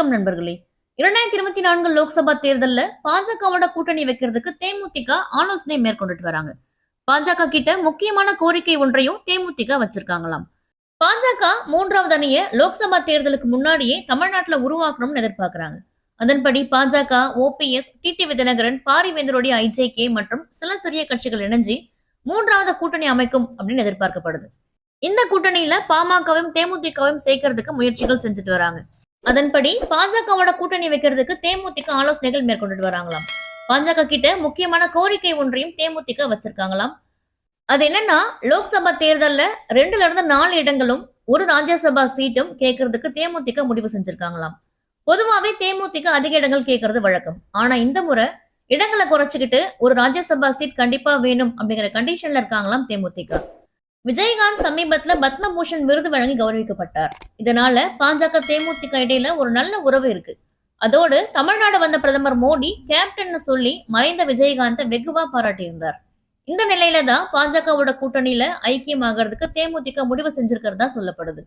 வணக்கம் நண்பர்களே. இரண்டாயிரத்தி இருபத்தி நான்கு லோக்சபா தேர்தல்ல பாஜகவோட கூட்டணி வைக்கிறதுக்கு தேமுதிக ஆலோசனை மேற்கொண்டுட்டு வராங்க. பாஜக கிட்ட முக்கியமான கோரிக்கை ஒன்றையும் தேமுதிக வச்சிருக்காங்களாம். பாஜக மூன்றாவது அணியை லோக்சபா தேர்தலுக்கு முன்னாடியே தமிழ்நாட்டுல உருவாக்கணும்னு எதிர்பார்க்கிறாங்க. அதன்படி பாஜக ஓபிஎஸ் டிடிவி தினகரன் பாரிவேந்தருடைய ஐஜேகே மற்றும் சில சிறிய கட்சிகள் இணைஞ்சு மூன்றாவது கூட்டணி அமைக்கும் அப்படின்னு எதிர்பார்க்கப்படுது. இந்த கூட்டணியில பாமகவையும் தேமுதிகவையும் சேர்க்கறதுக்கு முயற்சிகள் செஞ்சுட்டு வராங்க. அதன்படி பாஜகவோட கூட்டணி வைக்கிறதுக்கு தேமுதிக ஆலோசனைகள் மேற்கொண்டுட்டு வராங்களாம். பாஜக கிட்ட முக்கியமான கோரிக்கை ஒன்றையும் தேமுதிக வச்சிருக்காங்களாம். அது என்னன்னா லோக்சபா தேர்தல்ல ரெண்டுல இருந்து நாலு இடங்களும் ஒரு ராஜ்யசபா சீட்டும் கேட்கறதுக்கு தேமுதிக முடிவு செஞ்சிருக்காங்களாம். பொதுவாவே தேமுதிக அதிக இடங்கள் கேட்கறது வழக்கம். ஆனா இந்த முறை இடங்களை குறைச்சிக்கிட்டு ஒரு ராஜ்யசபா சீட் கண்டிப்பா வேணும் அப்படிங்கிற கண்டிஷன்ல இருக்காங்களாம் தேமுதிக. விஜயகாந்த் சமீபத்துல பத்மபூஷன் விருது வழங்கி கௌரவிக்கப்பட்டார். இதனால பாஜக தேமுதிக இடையில ஒரு நல்ல உறவு இருக்கு. அதோடு தமிழ்நாடு வந்த பிரதமர் மோடி கேப்டன்னு சொல்லி மறைந்த விஜயகாந்தை வெகுவா பாராட்டியிருந்தார். இந்த நிலையில தான் பாஜகவோட கூட்டணியில ஐக்கியமாகறதுக்கு தேமுதிக முடிவு செஞ்சிருக்கிறதா சொல்லப்படுது.